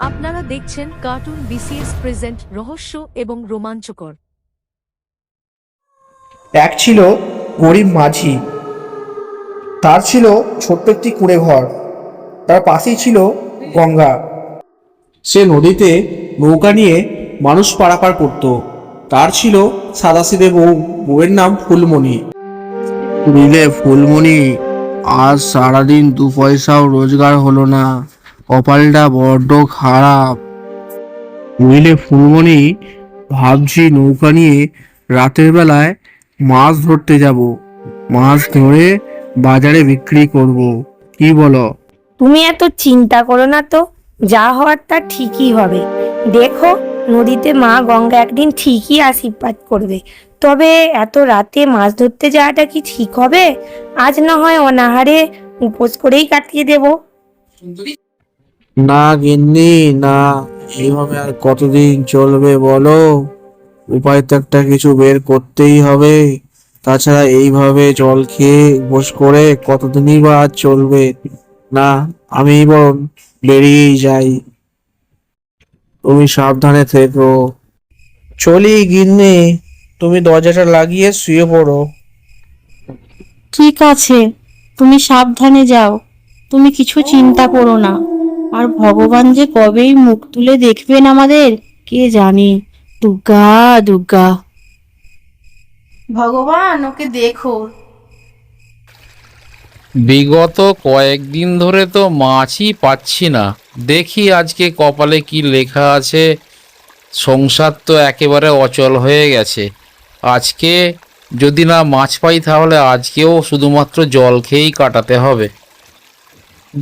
আপনারা দেখছেন cartoon BCS present রহস্য এবং রোমাঞ্চকর। এক ছিল গরিব মাঝি তার ছিল ছোট্ট একটি কুঁড়ে ঘর তার পাশেই ছিল গঙ্গা। সে নদীতে নৌকা নিয়ে মানুষ পারাপার করত। তার ছিল সাদাসিদে বউ বউয়ের নাম ফুলমণি। বুঝলে ফুলমণি আজ সারাদিন দু পয়সাও রোজগার হলো না। কপালটা বড্ড খারাপ। বুঝলে ফুলমণি ভাবছি নৌকা নিয়ে রাতের বেলায় মাছ ধরতে যাব। মাছ ধরে বাজারে বিক্রি করব। কি বলো? তুমি এত চিন্তা করো না তো। যা হওয়ার তা ঠিকই হবে। দেখো নদীতে মা গঙ্গা একদিন ঠিকই আশীর্বাদ করবে। তবে এত রাতে মাছ ধরতে যাওয়াটা কি ঠিক হবে? আজ না হয় অনাহারে উপোস করেই কাটিয়ে দেব। না গিন্নি, না। এইভাবে আর কতদিন চলবে বলো? উপায় তো একটা কিছু বের করতেই হবে। তাছাড়া এইভাবে জল খেয়ে উপোস করে কতদিনই বা আর চলবে? না, আমি বরং বেরিয়েই যাই। তুমি সাবধানে থেকো। চলি গিন্নি, তুমি দরজাটা লাগিয়ে শুয়ে পড়ো। ঠিক আছে, তুমি সাবধানে যাও। তুমি কিছু চিন্তা করো না। আর ভগবান যে কবেই মুখ তুলে দেখবেন আমাদের কে জানে? দুর্গা দুর্গা। ভগবান ওকে দেখো। বিগত কয়েকদিন ধরে তো মাছই পাচ্ছি না। দেখি আজকে কপালে কি লেখা আছে। সংসার তো একেবারে অচল হয়ে গেছে। আজকে যদি না মাছ পাই তাহলে আজকেও শুধুমাত্র জল খেয়েই কাটাতে হবে।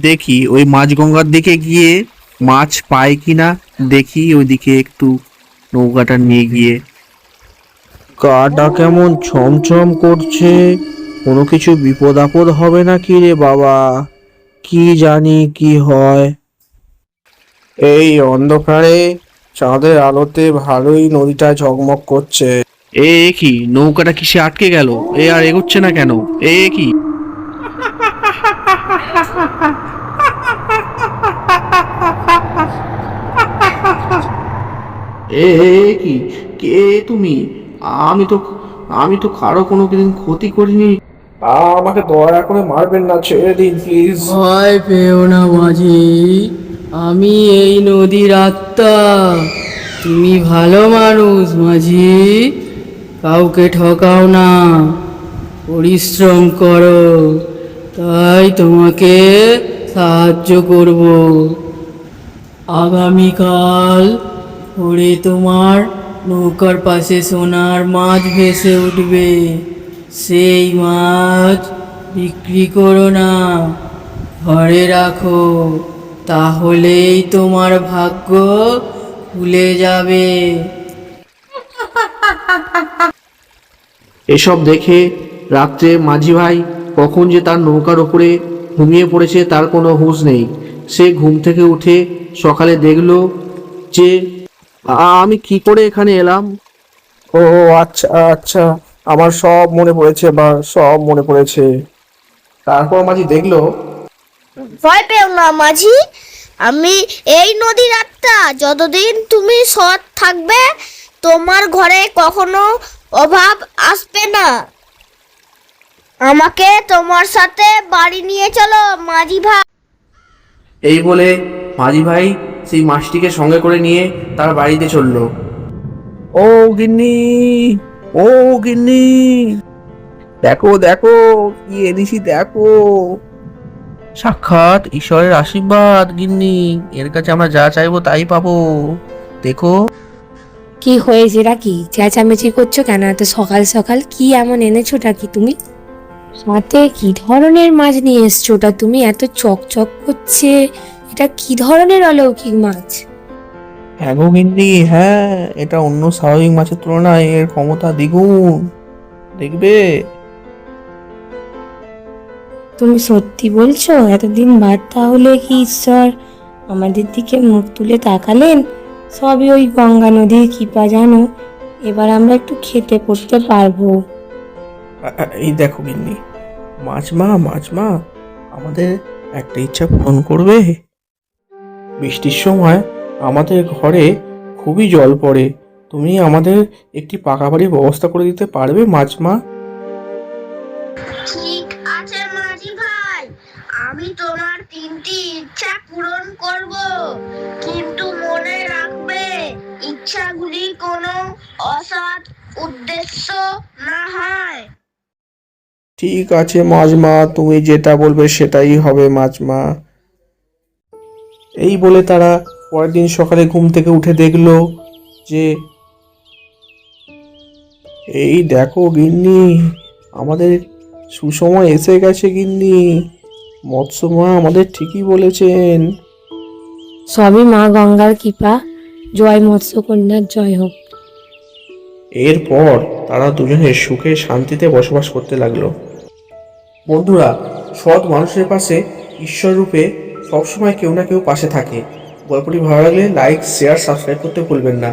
দেখি ওই মাছ গঙ্গার দিকে গিয়ে মাছ পাই কিনা দেখি ওইদিকে একটু নৌকাটা নিয়ে গিয়ে। কাটা কেমন ছমছম করছে কোনো কিছু বিপদ আপদ হবে না কি রে বাবা? কি জানি কি হয়। এই অন্ধকারে চাঁদের আলোতে ভালোই নদীটা ঝকমক করছে। এ কি নৌকাটা কিসে আটকে গেল? এ আর এগোচ্ছে না কেন? এ কি? এ এ, কি? কে তুমি? আমি তো আমি তো কারও কোনো দিন ক্ষতি করিনি। আমাকে দয়া করে মারবেন না ছেড়ে দিন প্লিজ ভয় পেও না মাঝি। আমি এই নদীর আত্মা। তুমি ভালো মানুষ মাঝি। কাউকে ঠকাও না। পরিশ্রম করো। তাই তোমাকে সাহায্য করব। আগামীকাল ভোরে তোমার নৌকার পাশে সোনার মাছ ভেসে উঠবে। সেই মাছ বিক্রি করো না, ঘরে রাখো, তাহলেই তোমার ভাগ্য খুলে যাবে। এসব দেখে রাত্রে মাঝি ভাই কখন যে তার নৌকার ওপরে ঘুমিয়ে পড়েছে তার কোনো হুঁশ নেই। সে ঘুম থেকে উঠে সকালে দেখল যে আমি কি করে এখানে এলাম? ও আচ্ছা আচ্ছা। আমার সব মনে পড়েছে বা সব মনে পড়েছে। তারপর মাঝি দেখল। ভয় পেও না মাঝি। আমি এই নদীর আত্মা। যতদিন তুমি সৎ থাকবে তোমার ঘরে কখনো অভাব আসবে না। আমাকে তোমার সাথে বাড়ি নিয়ে চলো মাঝি ভাই। এই বলে মাঝি ভাই সেই মাছটিকে সঙ্গে করে নিয়ে তার বাড়িতে চলল। ও গিন্নি ও গিন্নি, দেখো দেখো, কি এনেছি দেখো। সাক্ষাৎ ঈশ্বরের আশীর্বাদ, গিন্নি, এর কাছে আমরা যা চাইব তাই পাবো। দেখো। কি হয়েছে কি চেঁচামেচি করছ কেন? এত সকাল সকাল কি এমন এনেছোটা কি তুমি? সাথে কি ধরনের মাছ নিয়ে এসছো ওটা? তুমি এত চকচক করছে। এটা কি ধরনের অলৌকিক মাছ? হ্যাঁ গো গিন্নি হ্যাঁ এটা অন্য স্বাভাবিক মাছের তুলনায় এর ক্ষমতা দ্বিগুণ। দেখবে? তুমি সত্যি বলছো? এতদিন বাদ তাহলে কি ঈশ্বর আমাদের দিকে মুখ তুলে তাকালেন? সবই ওই গঙ্গা নদীর কৃপা জানো? এবার আমরা একটু খেতে পড়তে পারব। এই দেখো গিন্নি মাছ মা মাছ মা আমাদের একটা ইচ্ছা পূরণ করবে। বৃষ্টির সময় আমাদের ঘরে খুবই জল পড়ে। তুমি আমাদের একটি পাকা বাড়ির ব্যবস্থা করে দিতে পারবে মাছ মা? ঠিক আছে মাঝি ভাই আমি তোমার তিনটি ইচ্ছা পূরণ করব। কিন্তু মনে রাখবে ইচ্ছাগুলি কোনো অসৎ উদ্দেশ্য না হয়। ঠিক আছে মাছ মা তুমি যেটা বলবে সেটাই হবে মাছ মা এই বলে তারা পরের দিন সকালে ঘুম থেকে উঠে দেখল যে এই দেখো গিন্নি আমাদের সুসময় এসে গেছে গিন্নি। মৎস্য মা আমাদের ঠিকই বলেছেন। সবই মা গঙ্গার কৃপা। জয় মৎস্যকন্যার জয় হোক। এরপর তারা দুজনে সুখে শান্তিতে বসবাস করতে লাগল। বন্ধুরা সৎ মানুষের পাশে ঈশ্বর রূপে সবসময় কেউ না কেউ পাশে থাকে। গল্পটি ভালো লাগলে লাইক শেয়ার সাবস্ক্রাইব করতে ভুলবেন না।